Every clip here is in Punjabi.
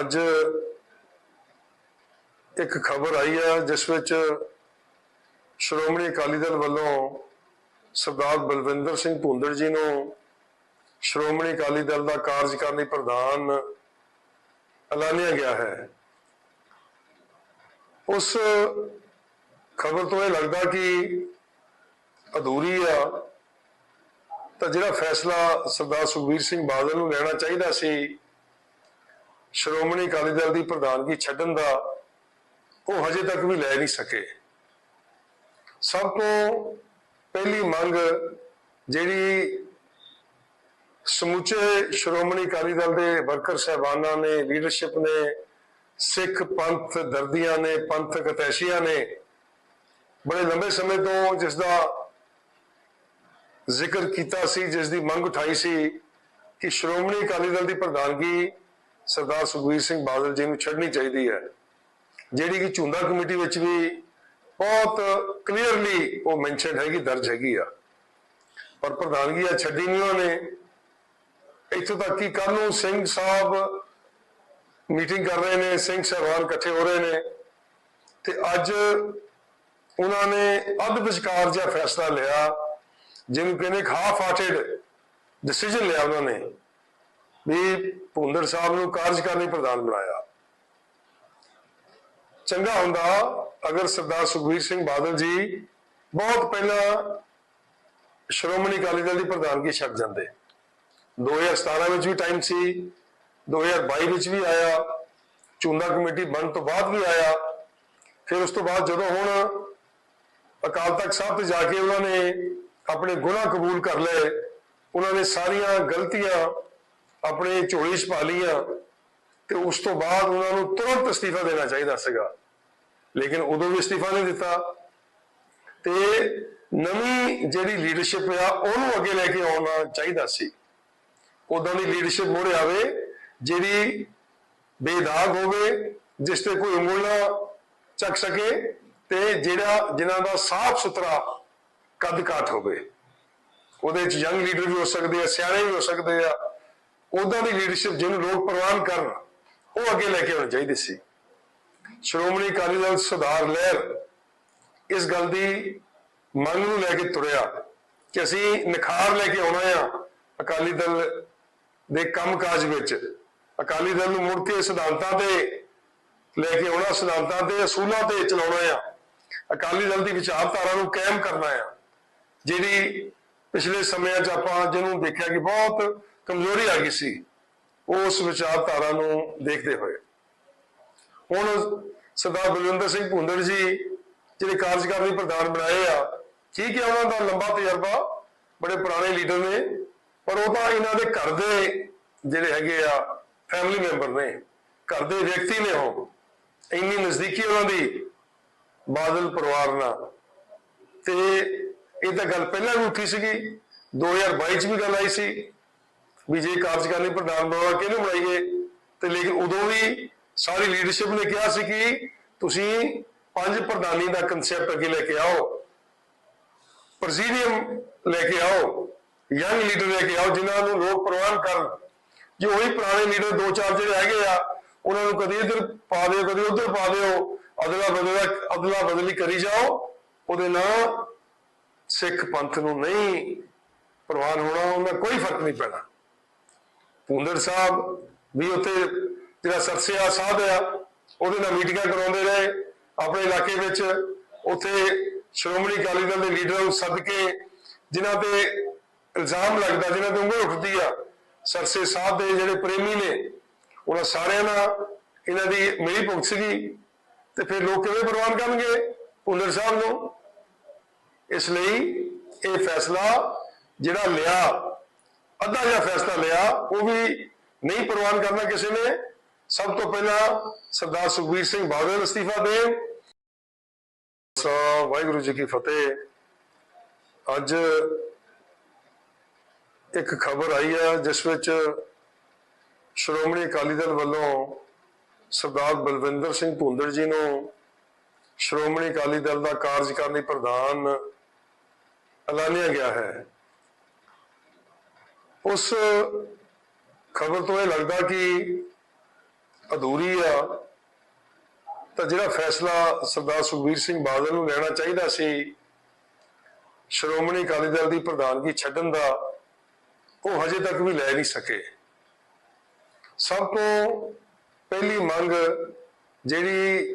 ਅੱਜ ਇੱਕ ਖਬਰ ਆਈ ਹੈ, ਜਿਸ ਵਿੱਚ ਸ਼੍ਰੋਮਣੀ ਅਕਾਲੀ ਦਲ ਵੱਲੋਂ ਸਰਦਾਰ ਬਲਵਿੰਦਰ ਸਿੰਘ ਭੁੰਦੜ ਜੀ ਨੂੰ ਸ਼੍ਰੋਮਣੀ ਅਕਾਲੀ ਦਲ ਦਾ ਕਾਰਜਕਾਰਨੀ ਪ੍ਰਧਾਨ ਐਲਾਨਿਆ ਗਿਆ ਹੈ। ਉਸ ਖਬਰ ਤੋਂ ਇਹ ਲੱਗਦਾ ਕਿ ਅਧੂਰੀ ਆ, ਤਾਂ ਜਿਹੜਾ ਫੈਸਲਾ ਸਰਦਾਰ ਸੁਖਬੀਰ ਸਿੰਘ ਬਾਦਲ ਨੂੰ ਲੈਣਾ ਚਾਹੀਦਾ ਸੀ ਸ਼੍ਰੋਮਣੀ ਅਕਾਲੀ ਦਲ ਦੀ ਪ੍ਰਧਾਨਗੀ ਛੱਡਣ ਦਾ ਉਹ ਹਜੇ ਤੱਕ ਵੀ ਲੈ ਨਹੀਂ ਸਕੇ। ਸਭ ਤੋਂ ਪਹਿਲੀ ਮੰਗ ਜਿਹੜੀ ਸਮੁੱਚੇ ਸ਼੍ਰੋਮਣੀ ਅਕਾਲੀ ਦਲ ਦੇ ਵਰਕਰ ਸਹਿਬਾਨਾਂ ਨੇ ਲੀਡਰਸ਼ਿਪ ਨੇ, ਸਿੱਖ ਪੰਥ ਦਰਦੀਆਂ ਨੇ ਪੰਥਕ ਅਤੈਸ਼ੀਆਂ ਨੇ, ਬੜੇ ਲੰਬੇ ਸਮੇਂ ਤੋਂ ਜਿਸ ਦਾ ਜ਼ਿਕਰ ਕੀਤਾ ਸੀ, ਜਿਸ ਦੀ ਮੰਗ ਉਠਾਈ ਸੀ ਕਿ ਸ਼੍ਰੋਮਣੀ ਅਕਾਲੀ ਦਲ ਦੀ ਪ੍ਰਧਾਨਗੀ ਸਰਦਾਰ ਸੁਖਬੀਰ ਸਿੰਘ ਬਾਦਲ ਜੀ ਨੂੰ ਛੱਡਣੀ ਚਾਹੀਦੀ ਹੈ। ਜਿਹੜੀ ਕਿ ਝੁੰਦਾ ਕਮੇਟੀ ਵਿੱਚ ਵੀ ਬਹੁਤ ਕਲੀਅਰਲੀ ਉਹ ਮੈਂਸ਼ਨ ਹੈਗੀ, ਦਰਜ ਹੈਗੀ ਆ। ਪਰ ਪ੍ਰਧਾਨਗੀ ਆ, ਛੱਡੀ ਨਹੀਂ ਉਹਨਾਂ। ਨੇ ਇੱਥੋਂ ਤੱਕ ਕਿ ਕੱਲ ਨੂੰ ਸਿੰਘ ਸਾਹਿਬ ਮੀਟਿੰਗ ਕਰ ਰਹੇ ਨੇ, ਸਿੰਘ ਸਾਹਿਬਾਨ ਇਕੱਠੇ ਹੋ ਰਹੇ ਨੇ। ਤੇ ਅੱਜ ਉਹਨਾਂ ਨੇ ਅੱਧ ਵਿਚਕਾਰ ਜਿਹਾ ਫੈਸਲਾ ਲਿਆ, ਜਿਹਨੂੰ ਕਹਿੰਦੇ ਹਾਫ ਹਾਰਟਡ ਡਿਸੀਜਨ ਲਿਆ ਉਹਨਾਂ ਨੇ। ਵੀ ਭੁੰਦਰ ਸਾਹਿਬ ਨੂੰ ਕਾਰਜਕਾਰਨੀ ਪ੍ਰਧਾਨ ਬਣਾਇਆ। ਚੰਗਾ ਹੁੰਦਾ ਅਗਰ ਸਰਦਾਰ ਸੁਖਬੀਰ ਸਿੰਘ ਬਾਦਲ ਜੀ ਬਹੁਤ ਪਹਿਲਾਂ ਸ਼੍ਰੋਮਣੀ ਅਕਾਲੀ ਦਲ ਦੀ ਪ੍ਰਧਾਨਗੀ ਛੱਡ ਜਾਂਦੇ। 2017 ਵਿੱਚ ਵੀ ਟਾਈਮ ਸੀ 2022 ਵਿੱਚ ਵੀ ਆਇਆ ਚੁੰਦਾ ਕਮੇਟੀ ਬਣਨ ਤੋਂ ਬਾਅਦ ਵੀ ਆਇਆ। ਫਿਰ ਉਸ ਤੋਂ ਬਾਅਦ ਜਦੋਂ ਹੁਣ ਅਕਾਲ ਤਖਤ ਸਾਹਿਬ ਤੇ ਜਾ ਕੇ ਉਹਨਾਂ ਨੇ ਆਪਣੇ ਗੁਨਾਹ ਕਬੂਲ ਕਰ ਲਏ, ਉਹਨਾਂ ਨੇ ਸਾਰੀਆਂ ਗਲਤੀਆਂ ਆਪਣੇ ਝੋਲੀ 'ਚ ਪਾ ਲਈਆਂ ਤੇ ਉਸ ਤੋਂ ਬਾਅਦ ਉਹਨਾਂ ਨੂੰ ਤੁਰੰਤ ਅਸਤੀਫਾ ਦੇਣਾ ਚਾਹੀਦਾ ਸੀਗਾ। ਲੇਕਿਨ ਉਦੋਂ ਵੀ ਅਸਤੀਫਾ ਨਹੀਂ ਦਿੱਤਾ। ਤੇ ਨਵੀਂ ਜਿਹੜੀ ਲੀਡਰਸ਼ਿਪ ਆ, ਉਹਨੂੰ ਅੱਗੇ ਲੈ ਕੇ ਆਉਣਾ ਚਾਹੀਦਾ ਸੀ। ਉਦੋਂ ਦੀ ਲੀਡਰਸ਼ਿਪ ਮੋੜੇ ਆਵੇ, ਜਿਹੜੀ ਬੇਦਾਗ ਹੋਵੇ, ਜਿਸ ਤੇ ਕੋਈ ਉਂਗਲ ਨਾ ਚੱਕ ਸਕੇ ਤੇ ਜਿਹੜਾ, ਜਿਨ੍ਹਾਂ ਦਾ ਸਾਫ਼ ਸੁਥਰਾ ਕੱਦ ਕਾਠ ਹੋਵੇ। ਉਹਦੇ ਚ ਯੰਗ ਲੀਡਰ ਵੀ ਹੋ ਸਕਦੇ ਆ, ਸਿਆਣੇ ਵੀ ਹੋ ਸਕਦੇ ਆ। ਉਦਾਂ ਦੀ ਲੀਡਰਸ਼ਿਪ ਜਿਹਨੂੰ ਲੋਕ ਪ੍ਰਵਾਨ ਕਰਨ, ਉਹ ਅੱਗੇ ਲੈ ਕੇ ਆਉਣੀ ਚਾਹੀਦੀ ਸੀ। ਸ਼੍ਰੋਮਣੀ ਅਕਾਲੀ ਦਲ ਸੁਧਾਰ ਲਹਿਰ ਇਸ ਗੱਲ ਦੀ ਮੰਗ ਨੂੰ ਲੈ ਕੇ ਤੁਰਿਆ ਕਿ ਅਸੀਂ ਨਿਖਾਰ ਲੈ ਕੇ ਆਉਣਾ ਆ ਅਕਾਲੀ ਦਲ ਦੇ ਕੰਮਕਾਜ ਵਿੱਚ। ਅਕਾਲੀ ਦਲ ਨੂੰ ਮੁੜ ਕੇ ਸਿਧਾਂਤਾਂ ਤੇ ਲੈ ਕੇ ਆਉਣਾ, ਸਿਧਾਂਤਾਂ ਤੇ ਅਸੂਲਾਂ ਤੇ ਚਲਾਉਣਾ ਆ। ਅਕਾਲੀ ਦਲ ਦੀ ਵਿਚਾਰਧਾਰਾ ਨੂੰ ਕਾਇਮ ਕਰਨਾ ਆ। ਜਿਹੜੀ ਪਿਛਲੇ ਸਮਿਆਂ 'ਚ ਆਪਾਂ ਜਿਹਨੂੰ ਦੇਖਿਆ ਕਿ ਬਹੁਤ ਕਮਜ਼ੋਰੀ ਆ ਗਈ ਸੀ, ਉਸ ਵਿਚਾਰਧਾਰਾ ਨੂੰ ਦੇਖਦੇ ਹੋਏ। ਹੁਣ ਸਰਦਾਰ ਬਲਵਿੰਦਰ ਸਿੰਘ ਭੁੰਦੜ ਜੀ ਜਿਹੜੇ ਕਾਰਜਕਾਰਨੀ ਪ੍ਰਧਾਨ ਬਣਾਏ ਆ, ਠੀਕ ਹੈ, ਉਹਨਾਂ ਦਾ ਲੰਬਾ ਤਜਰਬਾ ਬੜੇ ਪੁਰਾਣੇ ਲੀਡਰ ਨੇ, ਪਰ ਉਹ ਤਾਂ ਇਹਨਾਂ ਦੇ ਘਰ ਦੇ ਜਿਹੜੇ ਹੈਗੇ ਆ ਫੈਮਿਲੀ ਮੈਂਬਰ ਨੇ, ਘਰ ਦੇ ਵਿਅਕਤੀ ਨੇ ਉਹ। ਇੰਨੀ ਨਜ਼ਦੀਕੀ ਉਹਨਾਂ ਦੀ ਬਾਦਲ ਪਰਿਵਾਰ ਨਾਲ। ਤੇ ਇਹ ਤਾਂ ਗੱਲ ਪਹਿਲਾਂ ਵੀ ਉੱਠੀ ਸੀਗੀ 2022 ਚ ਵੀ ਗੱਲ ਆਈ ਸੀ ਵੀ ਜੇ ਕਾਰਜਕਾਰੀ ਪ੍ਰਧਾਨ ਬਣਾਉਣਾ ਕਿਹਨੂੰ ਬਣਾਈਏ? ਤੇ ਲੇਕਿਨ ਉਦੋਂ ਵੀ ਸਾਰੀ ਲੀਡਰਸ਼ਿਪ ਨੇ ਕਿਹਾ ਸੀ ਕਿ ਤੁਸੀਂ ਪੰਜ ਪ੍ਰਧਾਨੀ ਦਾ ਕਨਸੈਪਟ ਅੱਗੇ ਲੈ ਕੇ ਆਓ ਪ੍ਰੈਜ਼ੀਡੀਅਮ ਲੈ ਕੇ ਆਓ ਯੰਗ ਲੀਡਰ ਲੈ ਕੇ ਆਓ, ਜਿਨ੍ਹਾਂ ਨੂੰ ਲੋਕ ਪ੍ਰਵਾਨ ਕਰਨ। ਜੇ ਉਹੀ ਪੁਰਾਣੇ ਲੀਡਰ ਦੋ ਚਾਰ ਜਿਹੜੇ ਹੈਗੇ ਆ, ਉਹਨਾਂ ਨੂੰ ਕਦੀ ਇੱਧਰ ਪਾ ਦਿਓ, ਕਦੀ ਉੱਧਰ ਪਾ ਦਿਓ, ਅਦਲਾ ਬਦਲਾ, ਅਦਲਾ ਬਦਲੀ ਕਰੀ ਜਾਓ, ਉਹਦੇ ਨਾਲ ਸਿੱਖ ਪੰਥ ਨੂੰ ਨਹੀਂ ਪ੍ਰਵਾਨ ਹੋਣਾ ਉਹਨਾਂ ਕੋਈ ਫ਼ਰਕ ਨਹੀਂ ਪੈਣਾ। ਪੁੰਦਰ ਸਾਹਿਬ ਵੀ ਉੱਥੇ ਜਿਹੜਾ ਸਰਸਿਆ ਸਾਹਿਬ ਆ, ਉਹਦੇ ਨਾਲ ਮੀਟਿੰਗਾਂ ਕਰਾਉਂਦੇ ਰਹੇ। ਆਪਣੇ ਇਲਾਕੇ ਵਿੱਚ ਉੱਥੇ ਸ਼੍ਰੋਮਣੀ ਅਕਾਲੀ ਦਲ ਦੇ ਲੀਡਰਾਂ ਨੂੰ ਸੱਦ ਕੇ ਜਿਨ੍ਹਾਂ ਤੇ ਇਲਜ਼ਾਮ ਲੱਗਦਾ, ਜਿਨ੍ਹਾਂ ਤੇ ਉਂਗਲ ਉੱਠਦੀ ਆ, ਸਰਸੇ ਸਾਹਿਬ ਦੇ ਜਿਹੜੇ ਪ੍ਰੇਮੀ ਨੇ, ਉਹਨਾਂ ਸਾਰਿਆਂ ਨਾਲ ਇਹਨਾਂ ਦੀ ਮਿਲੀ ਭੁਗਤ ਸੀਗੀ। ਤੇ ਫਿਰ ਲੋਕ ਕਿਵੇਂ ਪ੍ਰਵਾਨ ਕਰਨਗੇ ਪੁੰਦਰ ਸਾਹਿਬ ਨੂੰ? ਇਸ ਲਈ ਇਹ ਫੈਸਲਾ ਜਿਹੜਾ ਲਿਆ ਅੱਧਾ ਜਿਹਾ ਫੈਸਲਾ ਲਿਆ, ਉਹ ਵੀ ਨਹੀਂ ਪ੍ਰਵਾਨ ਕਰਨਾ ਕਿਸੇ ਨੇ। ਸਭ ਤੋਂ ਪਹਿਲਾਂ ਸਰਦਾਰ ਸੁਖਬੀਰ ਸਿੰਘ ਬਾਦਲ ਅਸਤੀਫਾ ਦੇਣ। ਸੋ ਵਾਹਿਗੁਰੂ ਜੀ ਕੀ ਫਤਿਹ। ਅੱਜ ਇੱਕ ਖਬਰ ਆਈ ਹੈ, ਜਿਸ ਵਿੱਚ ਸ਼੍ਰੋਮਣੀ ਅਕਾਲੀ ਦਲ ਵੱਲੋਂ ਸਰਦਾਰ ਬਲਵਿੰਦਰ ਸਿੰਘ ਭੁੰਦੜ ਜੀ ਨੂੰ ਸ਼੍ਰੋਮਣੀ ਅਕਾਲੀ ਦਲ ਦਾ ਕਾਰਜਕਾਰਨੀ ਪ੍ਰਧਾਨ ਐਲਾਨਿਆ ਗਿਆ ਹੈ। ਉਸ ਖਬਰ ਤੋਂ ਇਹ ਲੱਗਦਾ ਕਿ ਅਧੂਰੀ ਆ। ਤਾਂ ਜਿਹੜਾ ਫੈਸਲਾ ਸਰਦਾਰ ਸੁਖਬੀਰ ਸਿੰਘ ਬਾਦਲ ਨੂੰ ਲੈਣਾ ਚਾਹੀਦਾ ਸੀ, ਸ਼੍ਰੋਮਣੀ ਅਕਾਲੀ ਦਲ ਦੀ ਪ੍ਰਧਾਨਗੀ ਛੱਡਣ ਦਾ, ਉਹ ਹਜੇ ਤੱਕ ਵੀ ਲੈ ਨਹੀਂ ਸਕੇ। ਸਭ ਤੋਂ ਪਹਿਲੀ ਮੰਗ ਜਿਹੜੀ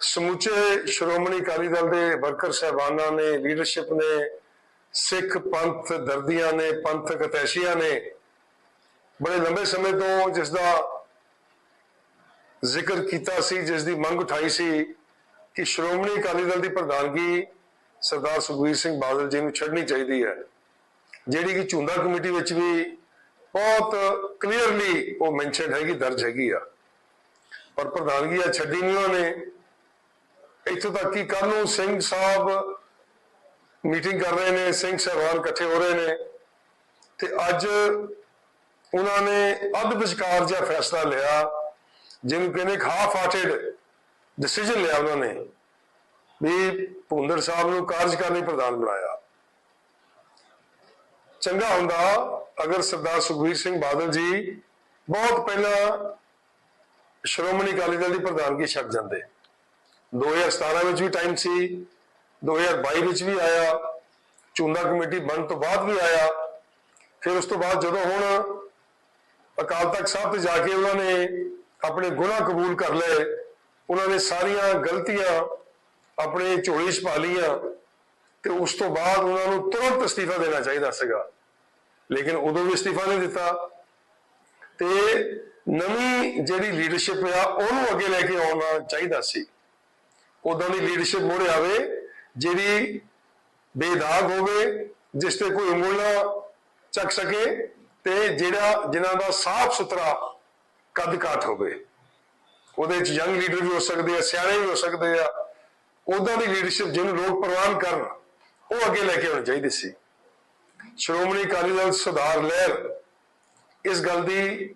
ਸਮੁੱਚੇ ਸ਼੍ਰੋਮਣੀ ਅਕਾਲੀ ਦਲ ਦੇ ਵਰਕਰ ਸਹਿਬਾਨਾਂ ਨੇ ਲੀਡਰਸ਼ਿਪ ਨੇ ਸਿੱਖ ਪੰਥ ਦਰਦੀਆਂ ਨੇ, ਪੰਥ ਕਤੈਸ਼ੀਆਂ ਨੇ। ਬੜੇ ਲੰਬੇ ਸਮੇਂ ਤੋਂ ਜਿਸ ਦਾ ਜ਼ਿਕਰ ਕੀਤਾ ਸੀ ਜਿਸ ਦੀ ਮੰਗ ਉਠਾਈ ਸੀ ਕਿ ਸ਼੍ਰੋਮਣੀ ਅਕਾਲੀ ਦਲ ਦੀ ਪ੍ਰਧਾਨਗੀ ਸਰਦਾਰ ਸੁਖਬੀਰ ਸਿੰਘ ਬਾਦਲ ਜੀ ਨੂੰ ਛੱਡਣੀ ਚਾਹੀਦੀ ਹੈ। ਜਿਹੜੀ ਕਿ ਝੁੰਦਾ ਕਮੇਟੀ ਵਿੱਚ ਵੀ ਬਹੁਤ ਕਲੀਅਰਲੀ ਉਹ ਮੈਂਸ਼ਨ ਹੈਗੀ, ਦਰਜ ਹੈਗੀ ਆ। ਪਰ ਪ੍ਰਧਾਨਗੀ ਆ, ਛੱਡੀ ਨਹੀਂ ਉਹਨੇ। ਇੱਥੋਂ ਤੱਕ ਕਿ ਕੱਲ ਨੂੰ ਸਿੰਘ ਸਾਹਿਬ ਮੀਟਿੰਗ ਕਰ ਰਹੇ ਨੇ, ਸਿੰਘ ਸਾਹਿਬਾਨ ਇਕੱਠੇ ਹੋ ਰਹੇ ਨੇ ਤੇ ਅੱਜ ਉਹਨਾਂ ਨੇ ਅੱਧ ਵਿਚਕਾਰ ਜਿਹਾ ਫੈਸਲਾ ਲਿਆ, ਜਿਹਨੂੰ ਕਹਿੰਦੇ ਹਾਫ ਹਾਰਟਡ ਡਿਸੀਜਨ ਲਿਆ ਉਹਨਾਂ ਨੇ ਵੀ ਭੁੰਦਰ ਸਾਹਿਬ ਨੂੰ ਕਾਰਜਕਾਰੀ ਪ੍ਰਧਾਨ ਬਣਾਇਆ। ਚੰਗਾ ਹੁੰਦਾ ਅਗਰ ਸਰਦਾਰ ਸੁਖਬੀਰ ਸਿੰਘ ਬਾਦਲ ਜੀ ਬਹੁਤ ਪਹਿਲਾਂ ਸ਼੍ਰੋਮਣੀ ਅਕਾਲੀ ਦਲ ਦੀ ਪ੍ਰਧਾਨਗੀ ਛੱਡ ਜਾਂਦੇ। 2017 ਵਿੱਚ ਵੀ ਟਾਈਮ ਸੀ। 2022 ਵਿੱਚ ਵੀ ਆਇਆ ਚੁੰਦਾ ਕਮੇਟੀ ਬਣਨ ਤੋਂ ਬਾਅਦ ਵੀ ਆਇਆ। ਫਿਰ ਉਸ ਤੋਂ ਬਾਅਦ ਜਦੋਂ ਹੁਣ ਅਕਾਲ ਤਖਤ ਸਾਹਿਬ ਤੇ ਜਾ ਕੇ ਉਹਨਾਂ ਨੇ ਆਪਣੇ ਗੁਨਾਹ ਕਬੂਲ ਕਰ ਲਏ, ਉਹਨਾਂ ਨੇ ਸਾਰੀਆਂ ਗਲਤੀਆਂ ਆਪਣੇ ਝੋਲੀ 'ਚ ਪਾ ਲਈਆਂ ਤੇ ਉਸ ਤੋਂ ਬਾਅਦ ਉਹਨਾਂ ਨੂੰ ਤੁਰੰਤ ਅਸਤੀਫਾ ਦੇਣਾ ਚਾਹੀਦਾ ਸੀਗਾ। ਲੇਕਿਨ ਉਦੋਂ ਵੀ ਅਸਤੀਫਾ ਨਹੀਂ ਦਿੱਤਾ। ਤੇ ਨਵੀਂ ਜਿਹੜੀ ਲੀਡਰਸ਼ਿਪ ਆ, ਉਹਨੂੰ ਅੱਗੇ ਲੈ ਕੇ ਆਉਣਾ ਚਾਹੀਦਾ ਸੀ। ਉਦੋਂ ਦੀ ਲੀਡਰਸ਼ਿਪ ਮੋੜੇ ਆਵੇ ਜਿਹੜੀ ਬੇਦਾਗ ਹੋਵੇ, ਜਿਸ ਤੇ ਕੋਈ ਉਂਗਲ ਨਾ ਚੱਕ ਸਕੇ ਤੇ ਜਿਹੜਾ, ਜਿਨ੍ਹਾਂ ਦਾ ਸਾਫ਼ ਸੁਥਰਾ ਕੱਦ ਕਾਠ ਹੋਵੇ। ਉਹਦੇ ਚ ਯੰਗ ਲੀਡਰ ਵੀ ਹੋ ਸਕਦੇ ਆ, ਸਿਆਣੇ ਵੀ ਹੋ ਸਕਦੇ ਆ। ਉਦਾਂ ਦੀ ਲੀਡਰਸ਼ਿਪ ਜਿਹਨੂੰ ਲੋਕ ਪ੍ਰਵਾਨ ਕਰਨ, ਉਹ ਅੱਗੇ ਲੈ ਕੇ ਆਉਣੀ ਚਾਹੀਦੀ ਸੀ। ਸ਼੍ਰੋਮਣੀ ਅਕਾਲੀ ਦਲ ਸੁਧਾਰ ਲਹਿਰ ਇਸ ਗੱਲ ਦੀ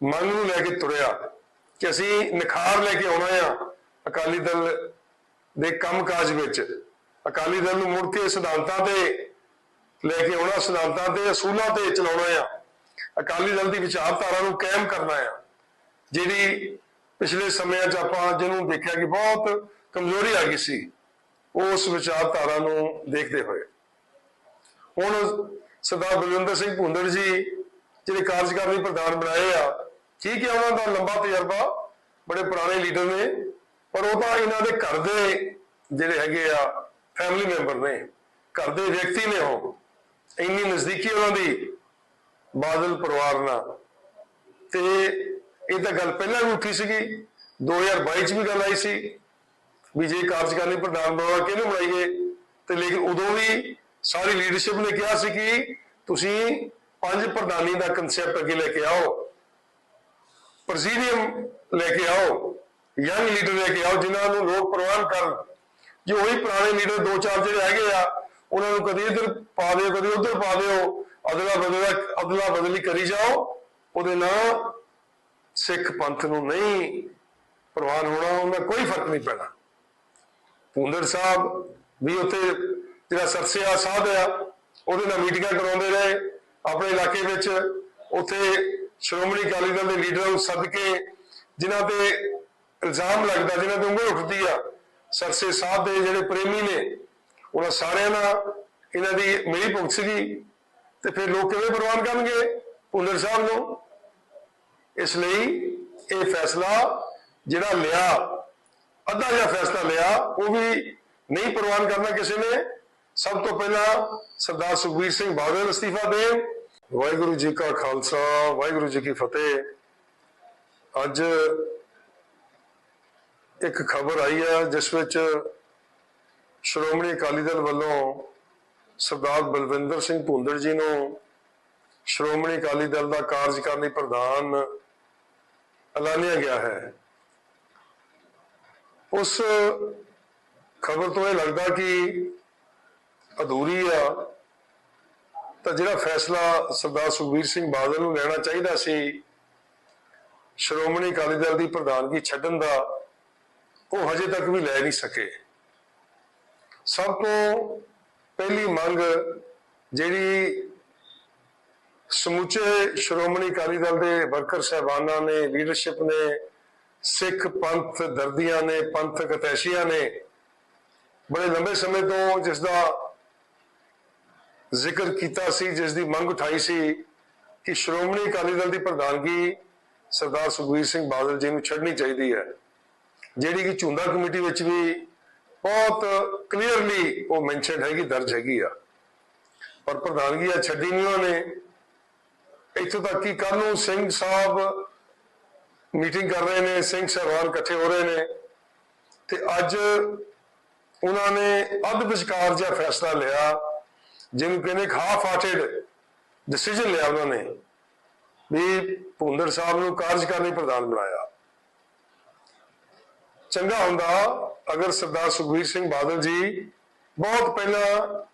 ਮੰਗ ਨੂੰ ਲੈ ਕੇ ਤੁਰਿਆ ਕਿ ਅਸੀਂ ਨਿਖਾਰ ਲੈ ਕੇ ਆਉਣਾ ਆ ਅਕਾਲੀ ਦਲ ਦੇ ਕੰਮਕਾਜ ਵਿੱਚ। ਅਕਾਲੀ ਦਲ ਨੂੰ ਮੁੜ ਕੇ ਸਿਧਾਂਤਾਂ ਤੇ ਲੈ ਕੇ ਆਉਣਾ, ਸਿਧਾਂਤਾਂ ਤੇ ਅਸੂਲਾਂ ਤੇ ਚਲਾਉਣਾ ਆ। ਅਕਾਲੀ ਦਲ ਦੀ ਵਿਚਾਰਧਾਰਾ ਨੂੰ ਕਾਇਮ ਕਰਨਾ ਆ, ਜਿਹੜੀ ਪਿਛਲੇ ਸਮਿਆਂ 'ਚ ਆਪਾਂ ਜਿਹਨੂੰ ਦੇਖਿਆ ਕਿ ਬਹੁਤ ਕਮਜ਼ੋਰੀ ਆ ਗਈ ਸੀ, ਉਸ ਵਿਚਾਰਧਾਰਾ ਨੂੰ ਦੇਖਦੇ ਹੋਏ। ਹੁਣ ਸਰਦਾਰ ਬਲਵਿੰਦਰ ਸਿੰਘ ਭੁੰਦੜ ਜੀ ਜਿਹੜੇ ਕਾਰਜਕਾਰੀ ਪ੍ਰਧਾਨ ਬਣਾਏ ਆ, ਠੀਕ ਹੈ ਉਹਨਾਂ ਦਾ ਲੰਬਾ ਤਜਰਬਾ, ਬੜੇ ਪੁਰਾਣੇ ਲੀਡਰ ਨੇ, ਪਰ ਉਹ ਤਾਂ ਇਹਨਾਂ ਦੇ ਘਰ ਦੇ ਜਿਹੜੇ ਹੈਗੇ ਆ ਫੈਮਿਲੀ ਮੈਂਬਰ ਨੇ, ਘਰ ਦੇ ਵਿਅਕਤੀ ਨੇ ਉਹ। ਇੰਨੀ ਨਜ਼ਦੀਕੀ ਉਹਨਾਂ ਦੀ ਬਾਦਲ ਪਰਿਵਾਰ ਨਾਲ। ਤੇ ਇਹ ਤਾਂ ਗੱਲ ਪਹਿਲਾਂ ਵੀ ਉੱਠੀ ਸੀਗੀ। 2022 ਚ ਵੀ ਗੱਲ ਆਈ ਸੀ ਵੀ ਜੇ ਕਾਰਜਕਾਰੀ ਪ੍ਰਧਾਨ ਬਣਾਉਣਾ ਕਿਹਨੂੰ ਬਣਾਈਏ, ਤੇ ਲੇਕਿਨ ਉਦੋਂ ਵੀ ਸਾਰੀ ਲੀਡਰਸ਼ਿਪ ਨੇ ਕਿਹਾ ਸੀ ਕਿ ਤੁਸੀਂ ਪੰਜ ਪ੍ਰਧਾਨੀ ਦਾ ਕਨਸੈਪਟ ਅੱਗੇ ਲੈ ਕੇ ਆਓ ਪ੍ਰੈਜ਼ੀਡੀਅਮ ਲੈ ਕੇ ਆਓ ਯੰਗ ਲੀਡਰ ਲੈ ਕੇ ਆਓ, ਜਿਨ੍ਹਾਂ ਨੂੰ ਲੋਕ ਪ੍ਰਵਾਨ ਕਰਨ। ਜੇ ਉਹੀ ਪੁਰਾਣੇ ਲੀਡਰ ਦੋ ਚਾਰ ਜਿਹੜੇ ਹੈਗੇ ਆ, ਉਹਨਾਂ ਨੂੰ ਕਦੀ ਇੱਧਰ ਪਾ ਦਿਓ, ਕਦੀ ਉੱਧਰ ਪਾ ਦਿਓ ਅਦਲਾ ਬਦਲਾ ਅਦਲਾ ਬਦਲੀ ਕਰੀ ਜਾਓ, ਉਹਦੇ ਨਾਲ ਸਿੱਖ ਪੰਥ ਨੂੰ ਨਹੀਂ ਪ੍ਰਵਾਨ ਹੋਣਾ, ਉਹਦਾ ਕੋਈ ਫ਼ਰਕ ਨਹੀਂ ਪੈਣਾ। ਪੁੰਦਰ ਸਾਹਿਬ ਵੀ ਉੱਥੇ ਜਿਹੜਾ ਸਰਸਿਆ ਸਾਧ ਆ, ਉਹਦੇ ਨਾਲ ਮੀਟਿੰਗਾਂ ਕਰਾਉਂਦੇ ਰਹੇ। ਆਪਣੇ ਇਲਾਕੇ ਵਿੱਚ ਉੱਥੇ ਸ਼੍ਰੋਮਣੀ ਅਕਾਲੀ ਦਲ ਦੇ ਲੀਡਰਾਂ ਨੂੰ ਸੱਦ ਕੇ, ਜਿਨ੍ਹਾਂ ਤੇ ਇਲਜ਼ਾਮ ਲੱਗਦਾ, ਜਿਨ੍ਹਾਂ ਤੇ ਉਂਗਲ ਉੱਠਦੀ ਆ ਸਰਸੇ ਸਾਹਿਬ ਦੇ ਜਿਹੜੇ ਪ੍ਰੇਮੀ ਨੇ, ਉਹਨਾਂ ਸਾਰਿਆਂ ਨਾਲ ਇਹਨਾਂ ਦੀ ਮਿਲੀ ਭੁਗਤ ਸੀਗੀ ਤੇ ਫਿਰ ਲੋਕ ਕਿਵੇਂ ਪ੍ਰਵਾਨ ਕਰਨਗੇ ਪੁੰਦਰ ਸਾਹਿਬ ਨੂੰ? ਇਸ ਲਈ ਇਹ ਫੈਸਲਾ ਜਿਹੜਾ ਲਿਆ, ਅੱਧਾ ਜਿਹਾ ਫੈਸਲਾ ਲਿਆ, ਉਹ ਵੀ ਨਹੀਂ ਪ੍ਰਵਾਨ ਕਰਨਾ ਕਿਸੇ ਨੇ। ਸਭ ਤੋਂ ਪਹਿਲਾਂ ਸਰਦਾਰ ਸੁਖਬੀਰ ਸਿੰਘ ਬਾਦਲ ਅਸਤੀਫਾ ਦੇ ਵਾਹਿਗੁਰੂ ਜੀ ਕਾ ਖਾਲਸਾ, ਵਾਹਿਗੁਰੂ ਜੀ ਕੀ ਫਤਿਹ। ਅੱਜ ਇੱਕ ਖਬਰ ਆਈ ਹੈ, ਜਿਸ ਵਿੱਚ ਸ਼੍ਰੋਮਣੀ ਅਕਾਲੀ ਦਲ ਵੱਲੋਂ ਸਰਦਾਰ ਬਲਵਿੰਦਰ ਸਿੰਘ ਭੁੰਦੜ ਜੀ ਨੂੰ ਸ਼੍ਰੋਮਣੀ ਅਕਾਲੀ ਦਲ ਦਾ ਕਾਰਜਕਾਰੀ ਪ੍ਰਧਾਨ ਐਲਾਨਿਆ ਗਿਆ ਹੈ। ਉਸ ਖਬਰ ਤੋਂ ਇਹ ਲੱਗਦਾ ਕਿ ਅਧੂਰੀ ਆ, ਤਾਂ ਜਿਹੜਾ ਫੈਸਲਾ ਸਰਦਾਰ ਸੁਖਬੀਰ ਸਿੰਘ ਬਾਦਲ ਨੂੰ ਲੈਣਾ ਚਾਹੀਦਾ ਸੀ, ਸ਼੍ਰੋਮਣੀ ਅਕਾਲੀ ਦਲ ਦੀ ਪ੍ਰਧਾਨਗੀ ਛੱਡਣ ਦਾ ਉਹ ਹਜੇ ਤੱਕ ਵੀ ਲੈ ਨਹੀਂ ਸਕੇ। ਸਭ ਤੋਂ ਪਹਿਲੀ ਮੰਗ ਜਿਹੜੀ ਸਮੁੱਚੇ ਸ਼੍ਰੋਮਣੀ ਅਕਾਲੀ ਦਲ ਦੇ ਵਰਕਰ ਸਹਿਬਾਨਾਂ ਨੇ ਲੀਡਰਸ਼ਿਪ ਨੇ, ਸਿੱਖ ਪੰਥ ਦਰਦੀਆਂ ਨੇ ਪੰਥਕ ਅਤੈਸ਼ੀਆਂ ਨੇ, ਬੜੇ ਲੰਬੇ ਸਮੇਂ ਤੋਂ ਜਿਸ ਦਾ ਜ਼ਿਕਰ ਕੀਤਾ ਸੀ ਜਿਸ ਦੀ ਮੰਗ ਉਠਾਈ ਸੀ ਕਿ ਸ਼੍ਰੋਮਣੀ ਅਕਾਲੀ ਦਲ ਦੀ ਪ੍ਰਧਾਨਗੀ ਸਰਦਾਰ ਸੁਖਬੀਰ ਸਿੰਘ ਬਾਦਲ ਜੀ ਨੂੰ ਛੱਡਣੀ ਚਾਹੀਦੀ ਹੈ। ਜਿਹੜੀ ਕਿ ਝੁੰਦਾ ਕਮੇਟੀ ਵਿੱਚ ਵੀ ਬਹੁਤ ਕਲੀਅਰਲੀ ਉਹ ਮੈਂਸ਼ਨਡ ਹੈਗੀ, ਦਰਜ ਹੈਗੀ ਆ। ਪਰ ਪ੍ਰਧਾਨਗੀ ਆ, ਛੱਡੀ ਨਹੀਂ ਉਹਨੇ। ਇੱਥੋਂ ਤੱਕ ਕਿ ਕੱਲ ਨੂੰ ਸਿੰਘ ਸਾਹਿਬ ਮੀਟਿੰਗ ਕਰ ਰਹੇ ਨੇ, ਸਿੰਘ ਸਾਹਿਬਾਨ ਇਕੱਠੇ ਹੋ ਰਹੇ ਨੇ। ਤੇ ਅੱਜ ਉਹਨਾਂ ਨੇ ਅੱਧ ਵਿਚਕਾਰ ਜਿਹਾ ਫੈਸਲਾ ਲਿਆ, ਜਿਹਨੂੰ ਕਹਿੰਦੇ ਹਾਫ ਹਾਰਟਡ ਡਿਸੀਜਨ ਲਿਆ ਉਹਨਾਂ ਨੇ, ਵੀ ਭੁੰਦਰ ਸਾਹਿਬ ਨੂੰ ਕਾਰਜਕਾਰੀ ਪ੍ਰਧਾਨ ਬਣਾਇਆ। ਚੰਗਾ ਹੁੰਦਾ ਅਗਰ ਸਰਦਾਰ ਸੁਖਬੀਰ ਸਿੰਘ ਬਾਦਲ ਜੀ ਬਹੁਤ ਪਹਿਲਾਂ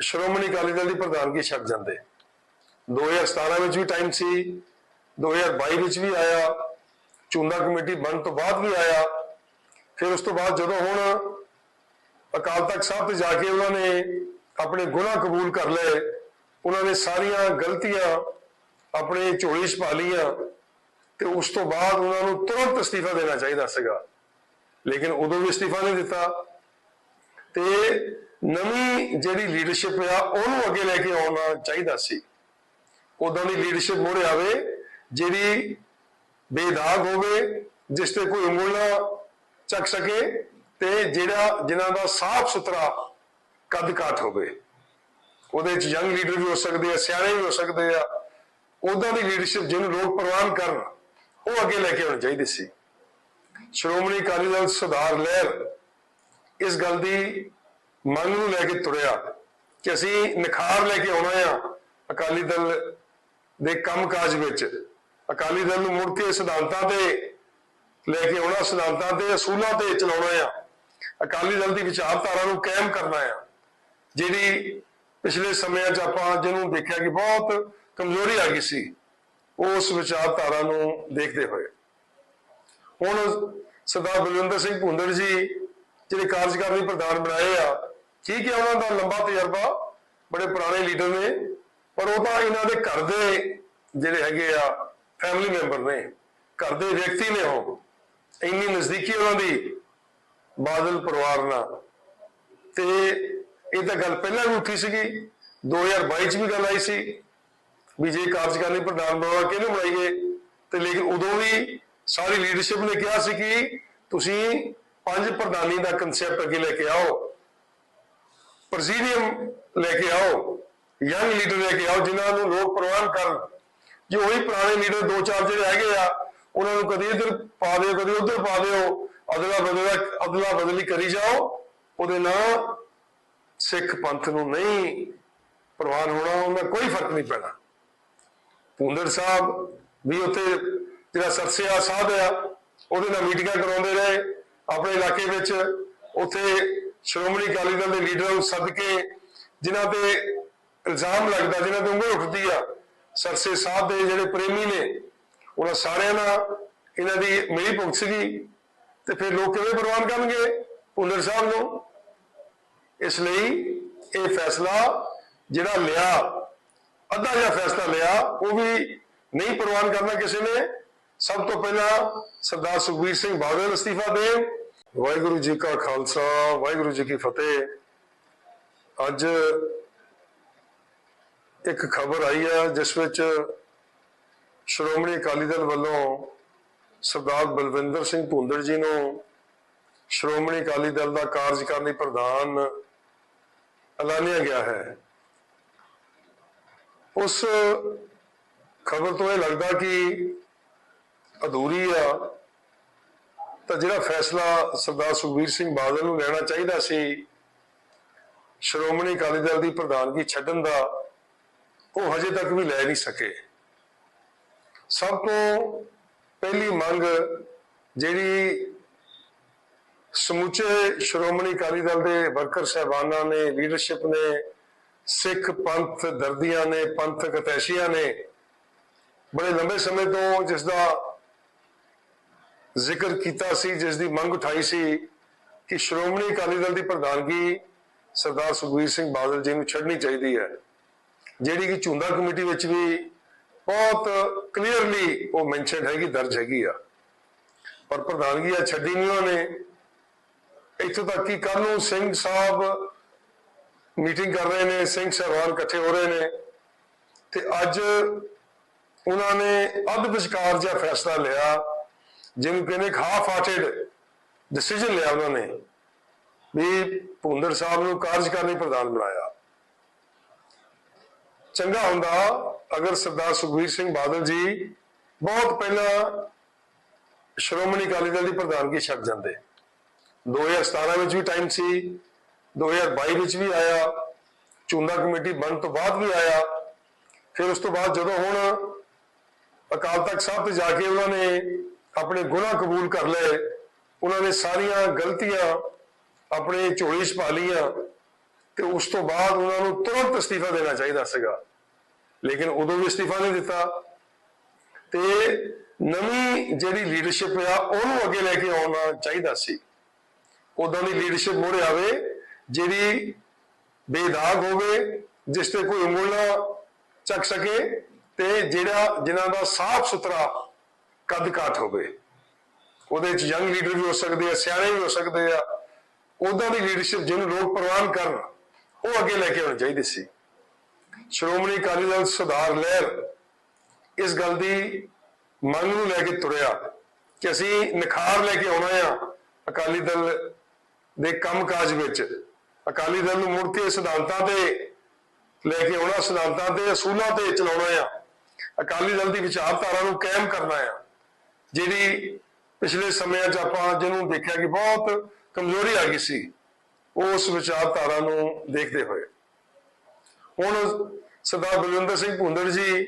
ਸ਼੍ਰੋਮਣੀ ਅਕਾਲੀ ਦਲ ਦੀ ਪ੍ਰਧਾਨਗੀ ਛੱਡ ਜਾਂਦੇ। 2017 ਵਿੱਚ ਵੀ ਟਾਈਮ ਸੀ 2022 ਵਿੱਚ ਵੀ ਆਇਆ ਚੁੰਦਾ ਕਮੇਟੀ ਬਣਨ ਤੋਂ ਬਾਅਦ ਵੀ ਆਇਆ। ਫਿਰ ਉਸ ਤੋਂ ਬਾਅਦ ਜਦੋਂ ਹੁਣ ਅਕਾਲ ਤਖਤ ਸਾਹਿਬ ਤੇ ਜਾ ਕੇ ਉਹਨਾਂ ਨੇ ਆਪਣੇ ਗੁਨਾਹ ਕਬੂਲ ਕਰ ਲਏ, ਉਹਨਾਂ ਨੇ ਸਾਰੀਆਂ ਗਲਤੀਆਂ ਆਪਣੇ ਝੋਲੀ 'ਚ ਪਾ ਲਈਆਂ। ਤੇ ਉਸ ਤੋਂ ਬਾਅਦ ਉਹਨਾਂ ਨੂੰ ਤੁਰੰਤ ਅਸਤੀਫਾ ਦੇਣਾ ਚਾਹੀਦਾ ਸੀਗਾ। ਲੇਕਿਨ ਉਦੋਂ ਵੀ ਅਸਤੀਫਾ ਨਹੀਂ ਦਿੱਤਾ। ਤੇ ਨਵੀਂ ਜਿਹੜੀ ਲੀਡਰਸ਼ਿਪ ਆ, ਉਹਨੂੰ ਅੱਗੇ ਲੈ ਕੇ ਆਉਣਾ ਚਾਹੀਦਾ ਸੀ। ਉਦਾਂ ਦੀ ਲੀਡਰਸ਼ਿਪ ਮੋੜੇ ਆਵੇ, ਜਿਹੜੀ ਬੇਦਾਗ ਹੋਵੇ, ਜਿਸ ਤੇ ਕੋਈ ਉਂਗਲ ਚੱਕ ਸਕੇ ਤੇ ਜਿਹੜਾ, ਜਿਨ੍ਹਾਂ ਦਾ ਸਾਫ਼ ਸੁਥਰਾ ਕੱਦ ਕਾਠ ਹੋਵੇ। ਉਹਦੇ ਵਿੱਚ ਯੰਗ ਲੀਡਰ ਵੀ ਹੋ ਸਕਦੇ ਆ, ਸਿਆਣੇ ਵੀ ਹੋ ਸਕਦੇ ਆ। ਉਦਾਂ ਦੀ ਲੀਡਰਸ਼ਿਪ ਜਿਹਨੂੰ ਲੋਕ ਪ੍ਰਵਾਨ ਕਰਨ ਉਹ ਅੱਗੇ ਲੈ ਕੇ ਆਉਣੀ ਚਾਹੀਦੀ ਸੀ। ਸ਼੍ਰੋਮਣੀ ਅਕਾਲੀ ਦਲ ਸੁਧਾਰ ਲਹਿਰ ਇਸ ਗੱਲ ਦੀ ਮੰਗ ਨੂੰ ਲੈ ਕੇ ਤੁਰਿਆ ਕਿ ਅਸੀਂ ਨਿਖਾਰ ਲੈ ਕੇ ਆਉਣਾ ਆ ਅਕਾਲੀ ਦਲ ਦੇ ਕੰਮਕਾਜ ਵਿੱਚ। ਅਕਾਲੀ ਦਲ ਨੂੰ ਮੁੜ ਕੇ ਸਿਧਾਂਤਾਂ ਤੇ ਲੈ ਕੇ ਆਉਣਾ, ਸਿਧਾਂਤਾਂ ਤੇ, ਅਸੂਲਾਂ ਤੇ ਚਲਾਉਣਾ ਆ। ਅਕਾਲੀ ਦਲ ਦੀ ਵਿਚਾਰਧਾਰਾ ਨੂੰ ਕਾਇਮ ਕਰਨਾ ਆ, ਜਿਹੜੀ ਪਿਛਲੇ ਸਮਿਆਂ 'ਚ ਆਪਾਂ ਜਿਹਨੂੰ ਦੇਖਿਆ ਕਿ ਬਹੁਤ ਕਮਜ਼ੋਰੀ ਆ ਗਈ ਸੀ। ਉਸ ਵਿਚਾਰਧਾਰਾ ਨੂੰ ਦੇਖਦੇ ਹੋਏ। ਹੁਣ ਸਰਦਾਰ ਬਲਵਿੰਦਰ ਸਿੰਘ ਭੁੰਦੜ ਜੀ ਜਿਹੜੇ ਕਾਰਜਕਾਰਨੀ ਪ੍ਰਧਾਨ ਬਣਾਏ ਆ, ਠੀਕ ਹੈ, ਉਹਨਾਂ ਦਾ ਲੰਬਾ ਤਜਰਬਾ ਬੜੇ ਪੁਰਾਣੇ ਲੀਡਰ ਨੇ, ਪਰ ਉਹ ਤਾਂ ਇਹਨਾਂ ਦੇ ਘਰ ਦੇ ਜਿਹੜੇ ਹੈਗੇ ਆ ਫੈਮਿਲੀ ਮੈਂਬਰ ਨੇ, ਘਰ ਦੇ ਵਿਅਕਤੀ ਨੇ ਉਹ। ਇੰਨੀ ਨਜ਼ਦੀਕੀ ਉਹਨਾਂ ਦੀ ਬਾਦਲ ਪਰਿਵਾਰ ਨਾਲ। ਤੇ ਇਹ ਤਾਂ ਗੱਲ ਪਹਿਲਾਂ ਵੀ ਉੱਠੀ ਸੀਗੀ 2022 ਚ ਵੀ ਗੱਲ ਆਈ ਸੀ। ਵੀ ਜੇ ਕਾਰਜਕਾਰਨੀ ਪ੍ਰਧਾਨ ਬਣਾਉਣਾ ਕਿਹਨੂੰ ਬਣਾਈਏ, ਤੇ ਲੇਕਿਨ ਉਦੋਂ ਵੀ ਸਾਰੀ ਲੀਡਰਸ਼ਿਪ ਨੇ ਕਿਹਾ ਸੀ ਕਿ ਤੁਸੀਂ ਪੰਜ ਪ੍ਰਧਾਨੀ ਦਾ ਕਨਸੈਪਟ ਅੱਗੇ ਲੈ ਕੇ ਆਓ ਪ੍ਰੈਜ਼ੀਡੀਅਮ ਲੈ ਕੇ ਆਓ ਯੰਗ ਲੀਡਰ ਲੈ ਕੇ ਆਓ, ਜਿਨ੍ਹਾਂ ਨੂੰ ਲੋਕ ਪ੍ਰਵਾਨ ਕਰਨ। ਜੇ ਉਹੀ ਪੁਰਾਣੇ ਲੀਡਰ ਦੋ ਚਾਰ ਜਿਹੜੇ ਹੈਗੇ ਆ, ਉਹਨਾਂ ਨੂੰ ਕਦੀ ਇੱਧਰ ਪਾ ਦਿਓ, ਕਦੀ ਉੱਧਰ ਪਾ ਦਿਓ, ਅਦਲਾ ਬਦਲਾ, ਅਦਲਾ ਬਦਲੀ ਕਰੀ ਜਾਓ, ਉਹਦੇ ਨਾਲ ਸਿੱਖ ਪੰਥ ਨੂੰ ਨਹੀਂ ਪ੍ਰਵਾਨ ਹੋਣਾ, ਉਹਨਾਂ ਕੋਈ ਫ਼ਰਕ ਨਹੀਂ ਪੈਣਾ। ਭੁੰਦਰ ਸਾਹਿਬ ਵੀ ਉੱਥੇ ਜਿਹੜਾ ਸਰਸਿਆ ਸਾਧ ਆ, ਉਹਦੇ ਨਾਲ ਮੀਟਿੰਗਾਂ ਕਰਾਉਂਦੇ ਰਹੇ। ਆਪਣੇ ਇਲਾਕੇ ਵਿੱਚ ਉੱਥੇ ਸ਼੍ਰੋਮਣੀ ਅਕਾਲੀ ਦਲ ਦੇ ਲੀਡਰਾਂ ਨੂੰ ਸੱਦ ਕੇ ਜਿਨ੍ਹਾਂ ਤੇ ਇਲਜ਼ਾਮ ਲੱਗਦਾ, ਜਿਨ੍ਹਾਂ ਤੇ ਉਂਗਲ ਉੱਠਦੀ ਆ, ਸਰਸੇ ਸਾਹਿਬ ਦੇ ਜਿਹੜੇ ਪ੍ਰੇਮੀ ਨੇ, ਉਹਨਾਂ ਸਾਰਿਆਂ ਨਾਲ ਇਹਨਾਂ ਦੀ ਮਿਲੀ ਭੁਗਤ ਸੀਗੀ ਤੇ ਫਿਰ ਲੋਕ ਕਿਵੇਂ ਪ੍ਰਵਾਨ ਕਰਨਗੇ ਭੁੰਦਰ ਸਾਹਿਬ ਨੂੰ? ਇਸ ਲਈ ਇਹ ਫੈਸਲਾ ਜਿਹੜਾ ਲਿਆ ਅੱਧਾ ਜਿਹਾ ਫੈਸਲਾ ਲਿਆ, ਉਹ ਵੀ ਨਹੀਂ ਪ੍ਰਵਾਨ ਕਰਨਾ ਕਿਸੇ ਨੇ। ਸਭ ਤੋਂ ਪਹਿਲਾਂ ਸਰਦਾਰ ਸੁਖਬੀਰ ਸਿੰਘ ਬਾਦਲ ਅਸਤੀਫਾ ਦੇ ਵਾਹਿਗੁਰੂ ਜੀ ਕਾ ਖਾਲਸਾ, ਵਾਹਿਗੁਰੂ ਜੀ ਕੀ ਫਤਿਹ। ਅੱਜ ਇੱਕ ਖਬਰ ਆਈ ਹੈ, ਜਿਸ ਵਿੱਚ ਸ਼੍ਰੋਮਣੀ ਅਕਾਲੀ ਦਲ ਵੱਲੋਂ ਸਰਦਾਰ ਬਲਵਿੰਦਰ ਸਿੰਘ ਭੁੰਦੜ ਜੀ ਨੂੰ ਸ਼੍ਰੋਮਣੀ ਅਕਾਲੀ ਦਲ ਦਾ ਕਾਰਜਕਾਰਨੀ ਪ੍ਰਧਾਨ ਐਲਾਨਿਆ ਗਿਆ ਹੈ। ਉਸ ਖਬਰ ਤੋਂ ਇਹ ਲੱਗਦਾ ਕਿ ਅਧੂਰੀ ਆ। ਤਾਂ ਜਿਹੜਾ ਫੈਸਲਾ ਸਰਦਾਰ ਸੁਖਬੀਰ ਸਿੰਘ ਬਾਦਲ ਨੂੰ ਲੈਣਾ ਚਾਹੀਦਾ ਸੀ, ਸ਼੍ਰੋਮਣੀ ਅਕਾਲੀ ਦਲ ਦੀ ਪ੍ਰਧਾਨਗੀ ਛੱਡਣ ਦਾ, ਉਹ ਹਜੇ ਤੱਕ ਵੀ ਲੈ ਨਹੀਂ ਸਕੇ। ਸਭ ਤੋਂ ਪਹਿਲੀ ਮੰਗ ਜਿਹੜੀ ਸਮੁੱਚੇ ਸ਼੍ਰੋਮਣੀ ਅਕਾਲੀ ਦਲ ਦੇ ਵਰਕਰ ਸਹਿਬਾਨਾਂ ਨੇ ਲੀਡਰਸ਼ਿਪ ਨੇ ਸਿੱਖ ਪੰਥ ਦਰਦੀਆਂ ਨੇ, ਪੰਥਕ ਅਤੈਸ਼ੀਆਂ ਨੇ। ਬੜੇ ਲੰਬੇ ਸਮੇਂ ਤੋਂ ਜਿਸ ਦਾ ਜ਼ਿਕਰ ਕੀਤਾ ਸੀ ਜਿਸ ਦੀ ਮੰਗ ਉਠਾਈ ਸੀ ਕਿ ਸ਼੍ਰੋਮਣੀ ਅਕਾਲੀ ਦਲ ਦੀ ਪ੍ਰਧਾਨਗੀ ਸਰਦਾਰ ਸੁਖਬੀਰ ਸਿੰਘ ਬਾਦਲ ਜੀ ਨੂੰ ਛੱਡਣੀ ਚਾਹੀਦੀ ਹੈ। ਜਿਹੜੀ ਕਿ ਝੁੰਦਾ ਕਮੇਟੀ ਵਿੱਚ ਵੀ ਬਹੁਤ ਕਲੀਅਰਲੀ ਉਹ ਮੈਂਸ਼ਨ ਹੈਗੀ, ਦਰਜ ਹੈਗੀ ਆ। ਪਰ ਪ੍ਰਧਾਨਗੀ ਆ ਛੱਡੀ ਨਹੀਂ ਉਹਨਾਂ। ਨੇ ਇੱਥੋਂ ਤੱਕ ਕਿ ਕੱਲ ਨੂੰ ਸਿੰਘ ਸਾਹਿਬ ਮੀਟਿੰਗ ਕਰ ਰਹੇ ਨੇ, ਸਿੰਘ ਸਾਹਿਬਾਨ ਇਕੱਠੇ ਹੋ ਰਹੇ ਨੇ। ਤੇ ਅੱਜ ਉਹਨਾਂ ਨੇ ਅੱਧ ਵਿਚਕਾਰ ਜਿਹਾ ਫੈਸਲਾ ਲਿਆ, ਜਿਹਨੂੰ ਕਹਿੰਦੇ ਹਾਫ ਹਾਰਟਡ ਡਿਸੀਜਨ ਲਿਆ ਉਹਨਾਂ ਨੇ, ਵੀ ਭੁੰਦਰ ਸਾਹਿਬ ਨੂੰ ਕਾਰਜਕਾਰਨੀ ਪ੍ਰਧਾਨ ਬਣਾਇਆ। ਚੰਗਾ ਹੁੰਦਾ ਅਗਰ ਸਰਦਾਰ ਸੁਖਬੀਰ ਸਿੰਘ ਬਾਦਲ ਜੀ ਬਹੁਤ ਪਹਿਲਾਂ ਸ਼੍ਰੋਮਣੀ ਅਕਾਲੀ ਦਲ ਦੀ ਪ੍ਰਧਾਨਗੀ ਛੱਡ ਜਾਂਦੇ। 2017 ਵਿੱਚ ਵੀ ਟਾਈਮ ਸੀ। 2022 ਵਿੱਚ ਵੀ ਆਇਆ ਚੁੰਦਾ ਕਮੇਟੀ ਬਣਨ ਤੋਂ ਬਾਅਦ ਵੀ ਆਇਆ। ਫਿਰ ਉਸ ਤੋਂ ਬਾਅਦ ਜਦੋਂ ਹੁਣ ਅਕਾਲ ਤਖਤ ਸਾਹਿਬ ਤੇ ਜਾ ਕੇ ਉਹਨਾਂ ਨੇ ਆਪਣੇ ਗੁਨਾਹ ਕਬੂਲ ਕਰ ਲਏ, ਉਹਨਾਂ ਨੇ ਸਾਰੀਆਂ ਗਲਤੀਆਂ ਆਪਣੇ ਝੋਲੀ 'ਚ ਪਾ ਲਈਆਂ ਤੇ ਉਸ ਤੋਂ ਬਾਅਦ ਉਹਨਾਂ ਨੂੰ ਤੁਰੰਤ ਅਸਤੀਫਾ ਦੇਣਾ ਚਾਹੀਦਾ ਸੀਗਾ। ਲੇਕਿਨ ਉਦੋਂ ਵੀ ਅਸਤੀਫਾ ਨਹੀਂ ਦਿੱਤਾ। ਤੇ ਨਵੀਂ ਜਿਹੜੀ ਲੀਡਰਸ਼ਿਪ ਆ, ਉਹਨੂੰ ਅੱਗੇ ਲੈ ਕੇ ਆਉਣਾ ਚਾਹੀਦਾ ਸੀ। ਉਦੋਂ ਦੀ ਲੀਡਰਸ਼ਿਪ ਮੋੜੇ ਆਵੇ ਜਿਹੜੀ ਬੇਦਾਗ ਹੋਵੇ, ਜਿਸ ਤੇ ਕੋਈ ਉਂਗਲ ਨਾ ਚੱਕ ਸਕੇ ਤੇ ਜਿਹੜਾ, ਜਿਨ੍ਹਾਂ ਦਾ ਸਾਫ਼ ਸੁਥਰਾ ਕੱਦ ਕਾਠ ਹੋਵੇ। ਉਹਦੇ ਵਿੱਚ ਯੰਗ ਲੀਡਰ ਵੀ ਹੋ ਸਕਦੇ ਆ, ਸਿਆਣੇ ਵੀ ਹੋ ਸਕਦੇ ਆ। ਉਦਾਂ ਦੀ ਲੀਡਰਸ਼ਿਪ ਜਿਹਨੂੰ ਲੋਕ ਪ੍ਰਵਾਨ ਕਰਨ, ਉਹ ਅੱਗੇ ਲੈ ਕੇ ਆਉਣੀ ਚਾਹੀਦੀ ਸੀ। ਸ਼੍ਰੋਮਣੀ ਅਕਾਲੀ ਦਲ ਸੁਧਾਰ ਲਹਿਰ ਇਸ ਗੱਲ ਦੀ ਮੰਗ ਨੂੰ ਲੈ ਕੇ ਤੁਰਿਆ ਕਿ ਅਸੀਂ ਨਿਖਾਰ ਲੈ ਕੇ ਆਉਣਾ ਆ ਅਕਾਲੀ ਦਲ ਦੇ ਕੰਮਕਾਜ ਵਿੱਚ। ਅਕਾਲੀ ਦਲ ਨੂੰ ਮੁੜ ਕੇ ਸਿਧਾਂਤਾਂ ਤੇ ਲੈ ਕੇ ਆਉਣਾ, ਸਿਧਾਂਤਾਂ ਤੇ ਅਸੂਲਾਂ ਤੇ ਚਲਾਉਣਾ ਆ। ਅਕਾਲੀ ਦਲ ਦੀ ਵਿਚਾਰਧਾਰਾ ਨੂੰ ਕਾਇਮ ਕਰਨਾ ਆ, ਜਿਹੜੀ ਪਿਛਲੇ ਸਮਿਆਂ 'ਚ ਆਪਾਂ ਜਿਹਨੂੰ ਦੇਖਿਆ ਕਿ ਬਹੁਤ ਕਮਜ਼ੋਰੀ ਆ ਗਈ ਸੀ ਉਸ ਵਿਚਾਰਧਾਰਾ ਨੂੰ ਦੇਖਦੇ ਹੋਏ। ਹੁਣ ਸਰਦਾਰ ਬਲਵਿੰਦਰ ਸਿੰਘ ਭੁੰਦੜ ਜੀ,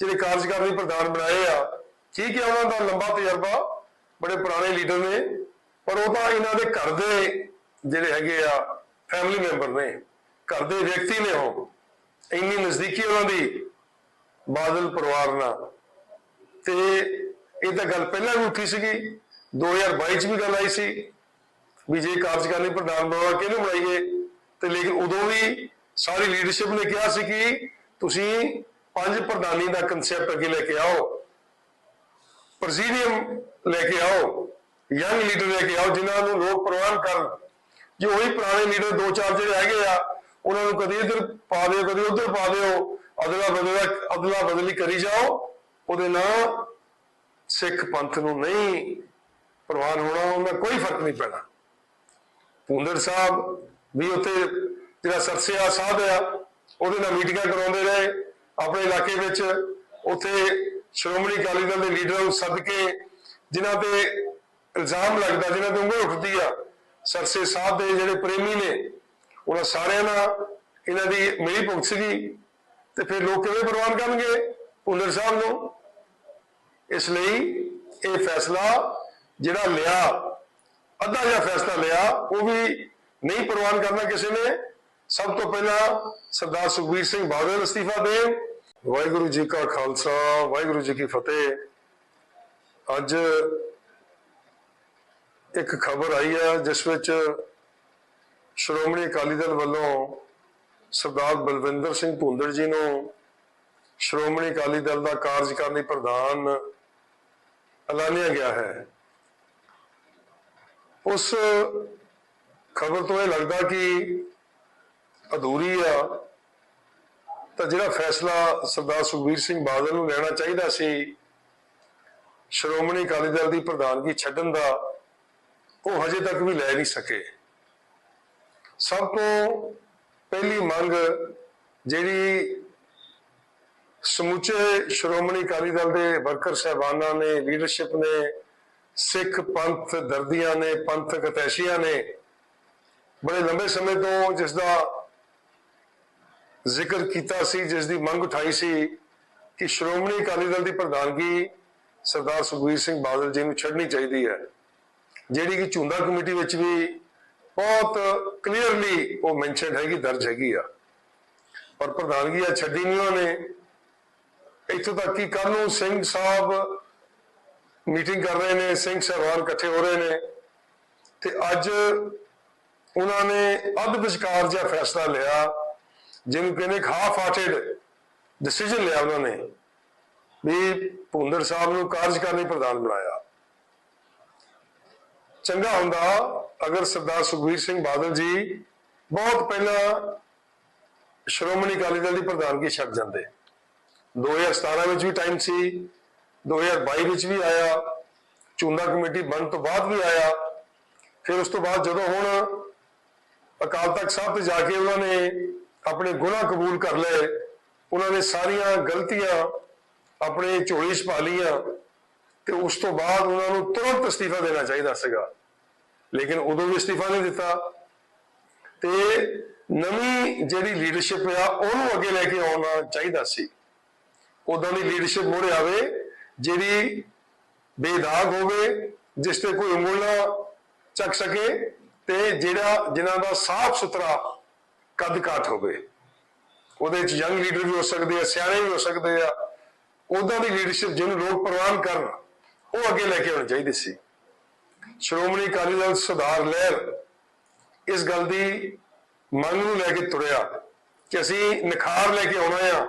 ਜਿਹੜੇ ਕਾਰਜਕਾਰੀ ਪ੍ਰਧਾਨ ਬਣਾਏ ਆ, ਠੀਕ ਹੈ ਉਹਨਾਂ ਦਾ ਲੰਬਾ ਤਜਰਬਾ, ਬੜੇ ਪੁਰਾਣੇ ਲੀਡਰ ਨੇ, ਪਰ ਉਹ ਤਾਂ ਇਹਨਾਂ ਦੇ ਘਰ ਦੇ ਜਿਹੜੇ ਹੈਗੇ ਆ ਫੈਮਿਲੀ ਮੈਂਬਰ ਨੇ, ਘਰ ਦੇ ਵਿਅਕਤੀ ਨੇ ਉਹ। ਇੰਨੀ ਨਜ਼ਦੀਕੀ ਉਹਨਾਂ ਦੀ, ਬਾਦਲ ਪਰਿਵਾਰ ਨਾਲ। ਤੇ ਇਹ ਤਾਂ ਗੱਲ ਪਹਿਲਾਂ ਵੀ ਉੱਠੀ ਸੀਗੀ। 2022 ਚ ਵੀ ਗੱਲ ਆਈ ਸੀ ਵੀ ਜੇ ਕਾਰਜਕਾਰੀ ਪ੍ਰਧਾਨ ਬਣਾਉਣਾ ਕਿਹਨੂੰ ਬਣਾਈਏ? ਤੇ ਲੇਕਿਨ ਉਦੋਂ ਵੀ ਸਾਰੀ ਲੀਡਰਸ਼ਿਪ ਨੇ ਕਿਹਾ ਸੀ ਕਿ ਤੁਸੀਂ ਪੰਜ ਪ੍ਰਧਾਨੀ ਦਾ ਕਨਸੈਪਟ ਅੱਗੇ ਲੈ ਕੇ ਆਓ। ਪ੍ਰੈਜ਼ੀਡੀਅਮ ਲੈ ਕੇ ਆਓ। ਯੰਗ ਲੀਡਰ ਲੈ ਕੇ ਆਓ, ਜਿਨ੍ਹਾਂ ਨੂੰ ਲੋਕ ਪ੍ਰਵਾਨ ਕਰਨ। ਜੇ ਉਹੀ ਪੁਰਾਣੇ ਲੀਡਰ ਦੋ ਚਾਰ ਜਿਹੜੇ ਹੈਗੇ ਆ, ਉਹਨਾਂ ਨੂੰ ਕਦੀ ਇੱਧਰ ਪਾ ਦਿਓ, ਕਦੀ ਉੱਧਰ ਪਾ ਦਿਓ, ਅਦਲਾ ਬਦਲਾ, ਅਦਲਾ ਬਦਲੀ ਕਰੀ ਜਾਓ, ਉਹਦੇ ਨਾਲ ਸਿੱਖ ਪੰਥ ਨੂੰ ਨਹੀਂ ਪ੍ਰਵਾਨ ਹੋਣਾ ਉਹਨਾਂ ਕੋਈ ਫ਼ਰਕ ਨਹੀਂ ਪੈਣਾ। ਪੁੰਦਰ ਸਾਹਿਬ ਵੀ ਉੱਥੇ ਜਿਹੜਾ ਸਰਸਿਆ ਸਾਧ ਆ, ਉਹਦੇ ਨਾਲ ਮੀਟਿੰਗਾਂ ਕਰਾਉਂਦੇ ਰਹੇ। ਆਪਣੇ ਇਲਾਕੇ ਵਿੱਚ ਉੱਥੇ ਸ਼੍ਰੋਮਣੀ ਅਕਾਲੀ ਦਲ ਦੇ ਲੀਡਰਾਂ ਨੂੰ ਸੱਦ ਕੇ, ਜਿਨ੍ਹਾਂ ਤੇ ਇਲਜ਼ਾਮ ਲੱਗਦਾ, ਜਿਨ੍ਹਾਂ ਤੇ ਉਂਗਲ ਉੱਠਦੀ ਆ ਸਰਸੇ ਸਾਹਿਬ ਦੇ ਜਿਹੜੇ ਪ੍ਰੇਮੀ ਨੇ, ਉਹਨਾਂ ਸਾਰਿਆਂ ਨਾਲ ਇਹਨਾਂ ਦੀ ਮਿਲੀ ਭੁਗਤ ਸੀਗੀ ਤੇ ਫਿਰ ਲੋਕ ਕਿਵੇਂ ਪ੍ਰਵਾਨ ਕਰਨਗੇ ਪੁੰਦਰ ਸਾਹਿਬ ਨੂੰ? ਇਸ ਲਈ ਇਹ ਫੈਸਲਾ ਜਿਹੜਾ ਲਿਆ, ਅੱਧਾ ਜਿਹਾ ਫੈਸਲਾ ਲਿਆ, ਉਹ ਵੀ ਨਹੀਂ ਪ੍ਰਵਾਨ ਕਰਨਾ ਕਿਸੇ ਨੇ। ਸਭ ਤੋਂ ਪਹਿਲਾਂ ਸਰਦਾਰ ਸੁਖਬੀਰ ਸਿੰਘ ਬਾਦਲ ਅਸਤੀਫਾ ਦੇ ਵਾਹਿਗੁਰੂ ਜੀ ਕਾ ਖਾਲਸਾ, ਵਾਹਿਗੁਰੂ ਜੀ ਕੀ ਫਤਿਹ। ਅੱਜ ਇੱਕ ਖਬਰ ਆਈ ਹੈ, ਜਿਸ ਵਿੱਚ ਸ਼੍ਰੋਮਣੀ ਅਕਾਲੀ ਦਲ ਵੱਲੋਂ ਸਰਦਾਰ ਬਲਵਿੰਦਰ ਸਿੰਘ ਭੁੰਦੜ ਜੀ ਨੂੰ ਸ਼੍ਰੋਮਣੀ ਅਕਾਲੀ ਦਲ ਦਾ ਕਾਰਜਕਾਰਨੀ ਪ੍ਰਧਾਨ ਐਲਾਨਿਆ ਗਿਆ ਹੈ। ਉਸ ਖਬਰ ਤੋਂ ਇਹ ਲੱਗਦਾ ਕਿ ਅਧੂਰੀ ਆ, ਤਾਂ ਜਿਹੜਾ ਫੈਸਲਾ ਸਰਦਾਰ ਸੁਖਬੀਰ ਸਿੰਘ ਬਾਦਲ ਨੂੰ ਲੈਣਾ ਚਾਹੀਦਾ ਸੀ, ਸ਼੍ਰੋਮਣੀ ਅਕਾਲੀ ਦਲ ਦੀ ਪ੍ਰਧਾਨਗੀ ਛੱਡਣ ਦਾ ਉਹ ਹਜੇ ਤੱਕ ਵੀ ਲੈ ਨਹੀਂ ਸਕੇ। ਸਭ ਤੋਂ ਪਹਿਲੀ ਮੰਗ ਜਿਹੜੀ ਸਮੁੱਚੇ ਸ਼੍ਰੋਮਣੀ ਅਕਾਲੀ ਦਲ ਦੇ ਵਰਕਰ ਸਹਿਬਾਨਾਂ ਨੇ ਲੀਡਰਸ਼ਿਪ ਨੇ, ਸਿੱਖ ਪੰਥ ਦਰਦੀਆਂ ਨੇ ਪੰਥਕ ਅਤੈਸ਼ੀਆਂ ਨੇ, ਬੜੇ ਲੰਬੇ ਸਮੇਂ ਤੋਂ ਜਿਸ ਦਾ ਜ਼ਿਕਰ ਕੀਤਾ ਸੀ ਜਿਸ ਦੀ ਮੰਗ ਉਠਾਈ ਸੀ ਕਿ ਸ਼੍ਰੋਮਣੀ ਅਕਾਲੀ ਦਲ ਦੀ ਪ੍ਰਧਾਨਗੀ ਸਰਦਾਰ ਸੁਖਬੀਰ ਸਿੰਘ ਬਾਦਲ ਜੀ ਨੂੰ ਛੱਡਣੀ ਚਾਹੀਦੀ ਹੈ। ਜਿਹੜੀ ਕਿ ਝੁੰਦਾ ਕਮੇਟੀ ਵਿੱਚ ਵੀ ਬਹੁਤ ਕਲੀਅਰਲੀ ਉਹ ਮੈਂਸ਼ਨ ਹੈਗੀ, ਦਰਜ ਹੈਗੀ ਆ। ਪਰ ਪ੍ਰਧਾਨਗੀ ਆ, ਛੱਡੀ ਨਹੀਂ ਉਹਨਾਂ। ਨੇ ਇੱਥੋਂ ਤੱਕ ਕਿ ਕੱਲ ਨੂੰ ਸਿੰਘ ਸਾਹਿਬ ਮੀਟਿੰਗ ਕਰ ਰਹੇ ਨੇ, ਸਿੰਘ ਸਾਹਿਬਾਨ ਇਕੱਠੇ ਹੋ ਰਹੇ ਨੇ। ਤੇ ਅੱਜ ਉਹਨਾਂ ਨੇ ਅੱਧ ਵਿਚਕਾਰ ਜਿਹਾ ਫੈਸਲਾ ਲਿਆ, ਜਿਹਨੂੰ ਕਹਿੰਦੇ ਹਾਫ ਹਾਰਟਡ ਡਿਸੀਜਨ ਲਿਆ ਉਹਨਾਂ ਨੇ, ਵੀ ਭੁੰਦਰ ਸਾਹਿਬ ਨੂੰ ਕਾਰਜਕਾਰਨੀ ਪ੍ਰਧਾਨ ਬਣਾਇਆ। ਚੰਗਾ ਹੁੰਦਾ ਅਗਰ ਸਰਦਾਰ ਸੁਖਬੀਰ ਸਿੰਘ ਬਾਦਲ ਜੀ ਬਹੁਤ ਪਹਿਲਾਂ ਸ਼੍ਰੋਮਣੀ ਅਕਾਲੀ ਦਲ ਦੀ ਪ੍ਰਧਾਨਗੀ ਛੱਡ ਜਾਂਦੇ। 2017 ਵਿੱਚ ਵੀ ਟਾਈਮ ਸੀ 2022 ਵਿੱਚ ਵੀ ਆਇਆ ਚੁਣਦਾ ਕਮੇਟੀ ਬਣਨ ਤੋਂ ਬਾਅਦ ਵੀ ਆਇਆ। ਫਿਰ ਉਸ ਤੋਂ ਬਾਅਦ ਜਦੋਂ ਹੁਣ ਅਕਾਲ ਤਖਤ ਸਾਹਿਬ ਤੇ ਜਾ ਕੇ ਉਹਨਾਂ ਨੇ ਆਪਣੇ ਗੁਨਾਹ ਕਬੂਲ ਕਰ ਲਏ, ਉਹਨਾਂ ਨੇ ਸਾਰੀਆਂ ਗਲਤੀਆਂ ਆਪਣੇ ਝੋਲੀ 'ਚ ਪਾ ਲਈਆਂ। ਤੇ ਉਸ ਤੋਂ ਬਾਅਦ ਉਹਨਾਂ ਨੂੰ ਤੁਰੰਤ ਅਸਤੀਫਾ ਦੇਣਾ ਚਾਹੀਦਾ ਸੀਗਾ। ਲੇਕਿਨ ਉਦੋਂ ਵੀ ਅਸਤੀਫਾ ਨਹੀਂ ਦਿੱਤਾ। ਤੇ ਨਵੀਂ ਜਿਹੜੀ ਲੀਡਰਸ਼ਿਪ ਆ, ਉਹਨੂੰ ਅੱਗੇ ਲੈ ਕੇ ਆਉਣਾ ਚਾਹੀਦਾ ਸੀ। ਉਦੋਂ ਦੀ ਲੀਡਰਸ਼ਿਪ ਮੋੜੇ ਆਵੇ, ਜਿਹੜੀ ਬੇਦਾਗ ਹੋਵੇ, ਜਿਸ ਤੇ ਕੋਈ ਉਂਗਲ ਨਾ ਚੱਕ ਸਕੇ ਤੇ ਜਿਹੜਾ, ਜਿਨ੍ਹਾਂ ਦਾ ਸਾਫ਼ ਸੁਥਰਾ ਕੱਦ ਕਾਠ ਹੋਵੇ। ਉਹਦੇ ਚ ਯੰਗ ਲੀਡਰ ਵੀ ਹੋ ਸਕਦੇ ਆ, ਸਿਆਣੇ ਵੀ ਹੋ ਸਕਦੇ ਆ। ਉਦਾਂ ਦੀ ਲੀਡਰਸ਼ਿਪ ਜਿਹਨੂੰ ਲੋਕ ਪ੍ਰਵਾਨ ਕਰਨ ਉਹ ਅੱਗੇ ਲੈ ਕੇ ਆਉਣੀ ਚਾਹੀਦੀ ਸੀ। ਸ਼੍ਰੋਮਣੀ ਅਕਾਲੀ ਦਲ ਸੁਧਾਰ ਲਹਿਰ ਇਸ ਗੱਲ ਦੀ ਮੰਗ ਨੂੰ ਲੈ ਕੇ ਤੁਰਿਆ ਕਿ ਅਸੀਂ ਨਿਖਾਰ ਲੈ ਕੇ ਆਉਣਾ ਆ।